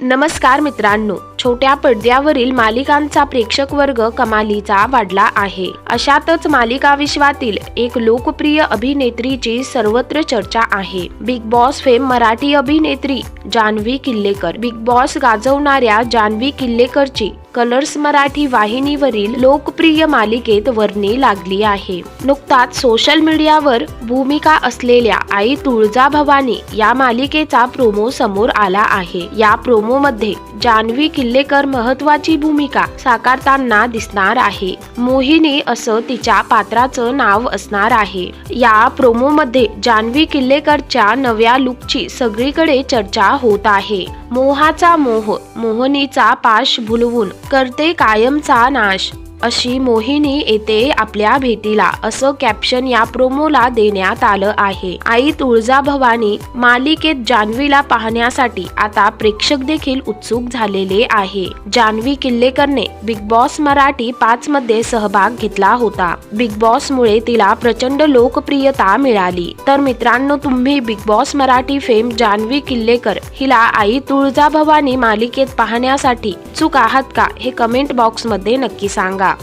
नमस्कार मित्रांनो छोट्या पडद्यावरील मालिकांचा प्रेक्षक वर्ग कमालीचा वाढला आहे. अशातच मालिका विश्वातील एक लोकप्रिय अभिनेत्रीची सर्वत्र चर्चा आहे. बिग बॉस फेम मराठी अभिनेत्री जान्हवी किल्लेकर. बिग बॉस गाजवणाऱ्या जान्हवी किल्लेकरची कलर्स मराठी वाहिनीवरील लोकप्रिय मालिकेत वर्णी लागली आहे. नुकताच सोशल मीडियावर भूमिका असलेल्या आई तुळजा भवानी या मालिकेचा प्रोमो समोर आला आहे. या प्रोमो मध्ये जान्हवी किल्लेकर महत्वाची भूमिका साकारताना दिसणार आहे. मोहिनी असं तिच्या पात्राचं नाव असणार आहे. या प्रोमो मध्ये जान्हवी किल्लेकरच्या नव्या लुकची सगळीकडे चर्चा होत आहे. मोहाचा मोह मोहनीचा पाश भुलवून करते कायमचा नाश. अशी मोहिनी येते आपल्या भेटीला. असं कॅप्शन या प्रोमोला देण्यात आलं आहे. आई तुळजाभवानी मालिकेत जान्हवीला पाहण्यासाठी आता प्रेक्षक देखील उत्सुक झालेले आहे. जान्हवी किल्लेकरने बिग बॉस मराठी पाच मध्ये सहभाग घेतला होता. बिग बॉस मुळे तिला प्रचंड लोकप्रियता मिळाली. तर मित्रांनो तुम्ही Bigg Boss Marathi fame Janhavi Killekar हिला आई तुळजाभवानी मालिकेत पाहण्यासाठी चूक आहात का हे कमेंट बॉक्समध्ये नक्की सांगा.